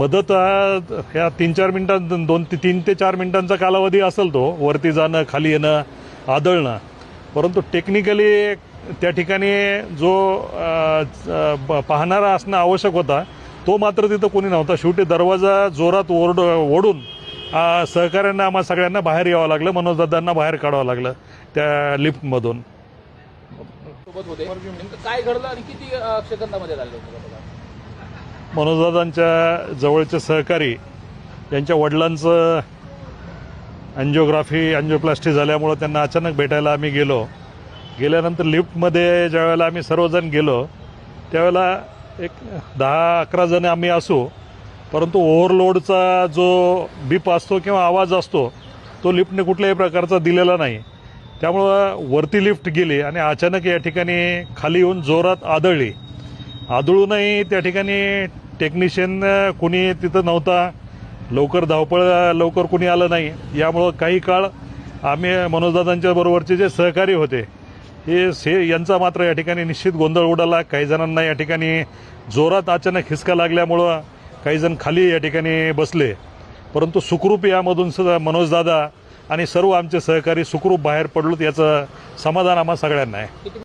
मदत ह्या तीन चार मिनिटां दोन ते तीन ते चार मिनिटांचा कालावधी असेल तो वरती जाणं खाली येणं आदळणं. परंतु टेक्निकली त्या ठिकाणी जो पाहणारा असणं आवश्यक होता तो मात्र तिथं कोणी नव्हता. शेवटी दरवाजा जोरात ओरड ओढून सहकाऱ्यांना आम्हा सगळ्यांना बाहेर यावं लागलं मनोजदादांना बाहेर काढावं लागलं त्या लिफ्टमधून. काय घडलं आणि किती सेकंदामध्ये झालं? मनोजदादांच्या जवळचे सहकारी यांच्या वडिलांचं अँजिओग्राफी अँजिओप्लास्टी झाल्यामुळं त्यांना अचानक भेटायला आम्ही गेलो. गेल्यानंतर लिफ्टमध्ये ज्यावेळेला आम्ही सर्वजण गेलो त्यावेळेला एक दहा अकरा जण आम्ही असू परंतु ओव्हरलोडचा जो बीप असतो किंवा आवाज असतो तो लिफ्टने कुठल्याही प्रकारचा दिलेला नाही. त्यामुळं वरती लिफ्ट गेली आणि अचानक या ठिकाणी खाली येऊन जोरात आदळली. आदळूनही त्या ठिकाणी टेक्निशियन कुणी तिथं नव्हता. लवकर धावपळ लवकर कुणी आलं नाही. यामुळं काही काळ आम्ही मनोजदादांच्या बरोबरचे जे सहकारी होते हे से यांचा मात्र या ठिकाणी निश्चित गोंधळ उडाला. काही जणांना या ठिकाणी जोरात अचानक हिसका लागल्यामुळं काही जण खाली या ठिकाणी बसले. परंतु सुखरूप यामधून सुद्धा मनोजदादा आणि सर्व आमचे सहकारी सुखरूप बाहेर पडलोत याचं समाधान आम्हा सगळ्यांना आहे.